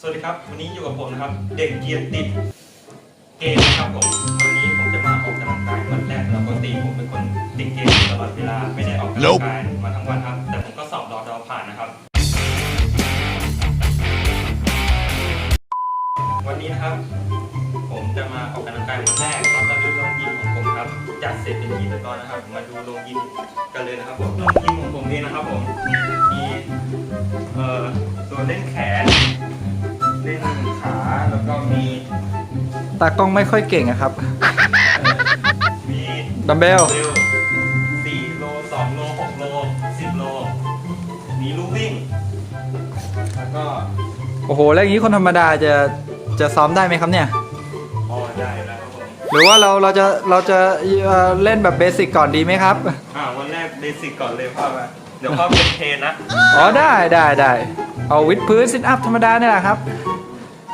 สวัสดีครับ วันนี้อยู่กับผมนะครับ เด็กเกียร์ติดเกมนะครับผมวันนี้ผมจะมาออกกำลังกายวันแรกแล้วปกติผมเป็นคนติดเกมอยู่ตลอดเวลาไม่ได้ออกกำลังกายมาทั้งวันครับ แต่ผมก็สอบรอดอผ่านนะครับ วันนี้นะครับ ผมจะมาออกกำลังกายวันแรกตอนมาดูโรงยิมของผมครับจัดเสร็จเป็นที่เรียบร้อยนะครับ มาดูโรงยิมกันเลยนะครับผมโรงยิมของผมนี่นะครับผมมีเอ่อตัวเล่นแขนเล่นขา แล้วก็มีตากล้องไม่ค่อยเก่งอะครับ มีดัมเบล เร็วสี่โลสองโลหกโลสิบโลมีลูกวิ่ง แล้วก็โอ้โห แล้วอย่างนี้คนธรรมดาจะจะซ้อมได้ไหมครับเนี่ย พอได้แล้วครับผมหรือว่าเราเราจะเราจะเอ่อเล่นแบบเบสิกก่อนดีไหมครับ อ่าวันแรกเบสิกก่อนเลยพ่อมาเดี๋ยวพ่อเป็นเทรนนะ อ๋อได้ได้ได้ เอาวิดพื้นซิทอัพธรรมดาเนี่ยแหละครับ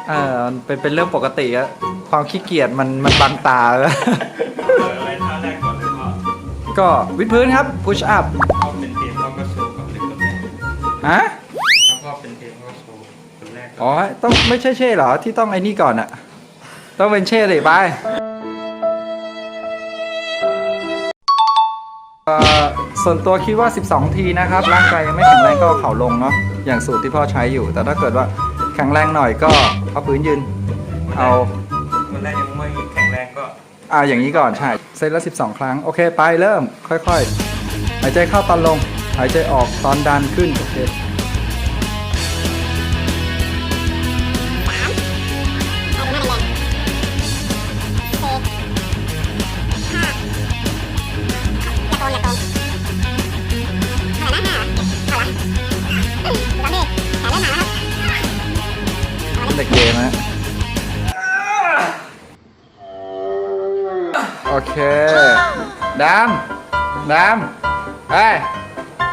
เออมันเป็นเป็นเรื่องปกติอะความขี้เกียจมันมันบังตาเปิดอะไรท่าแรกก่อนเลยพ่อก็วิดพื้นครับ พุชอัพพ่อเป็นเทรนพ่อก็โชว์ก่อนเลยคนแรกฮะถ้าพ่อเป็นเทรนพ่อก็โชว์คนแรกก่อนอ๋อต้องไม่ใช่เช่เหรอที่ต้องไอ้นี่ก่อนอะต้องเป็นเช่เลยไปเอ่อส่วนตัวคิดว่า 12 ทีนะครับ ร่างกายยังไม่แข็งแรงก็เอาเข่าลงเนาะอย่างสูตรที่พ่อใช้อยู่ แต่ถ้าเกิดว่า แข็งแรงหน่อยก็เอาพื้นยืน เอาวันแรกยังไม่แข็งแรงก็เอาอย่างนี้ก่อนใช่เซตละ 12 ครั้ง โอเค ไปเริ่มค่อยๆ หายใจเข้าตอนลง หายใจออกตอนดันขึ้น โอเค มะโอเคดำดำเฮ้ย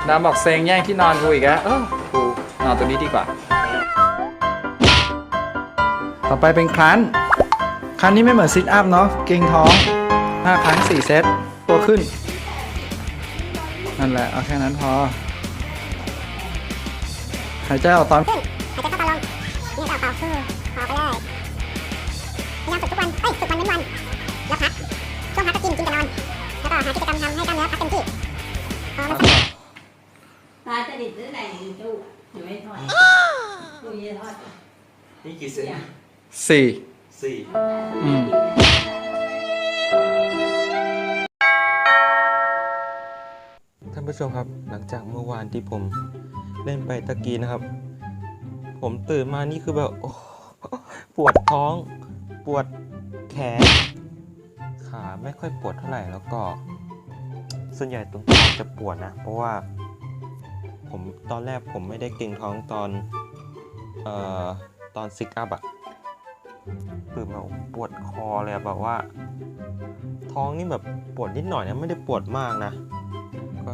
ดำบอกเซ็งแย่งที่นอนกูอีกแล้วเออกูนอนตัวนี้ดีกว่า ต่อไปเป็นครันครันนี้ไม่เหมือนซิทอัพเนาะเกรงท้อง 5 ครั้ง 4 เซตตัวขึ้น นั่นแหละ เอาแค่นั้นพอ หายใจออกตอนหายใจเข้าตาลงนี่ก็เอาเป่าสู้พอำให้กล้ามเนื้อพักเต็มที่พอมันสปลาจะดิบหรือไหนอยู่ตู้อยู่ไม่ทอดตู้เย็นทอดนี่กี่เซน4สี่อืมท่านผู้ชมครับหลังจากเมื่อวานที่ผมเล่นไปตะกี้นะครับ ผมตื่นมานี่คือแบบโอ้ปวดท้อง ปวดแขน ขาไม่ค่อยปวดเท่าไหร่แล้วก็ ส่วนใหญ่ตรงท้องจะปวดนะ เพราะว่าผมตอนแรกผมไม่ได้เก่งท้องตอน เอ่อ ตอนซิกอัพอะตื่นมาปวดคอเลยแบบว่า ท้องนี่แบบปวดนิดหน่อยนะไม่ได้ปวดมากนะ ก็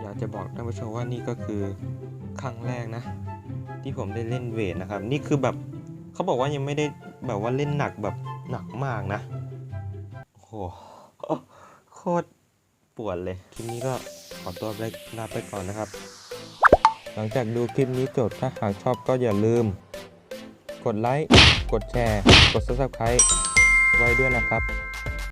อยากจะบอกท่านผู้ชมว่านี่ก็คือครั้งแรกนะ ที่ผมได้เล่นเวทนะครับ นี่คือแบบเขาบอกว่ายังไม่ได้แบบว่าเล่นหนักแบบหนักมากนะโอ้โหโคตร ปวดเลย คลิปนี้ก็ขอตัวไปลาไปก่อนนะครับ หลังจากดูคลิปนี้จบถ้าหากชอบก็อย่าลืม กดไลค์ กดแชร์ กด subscribe ไว้ด้วยนะครับ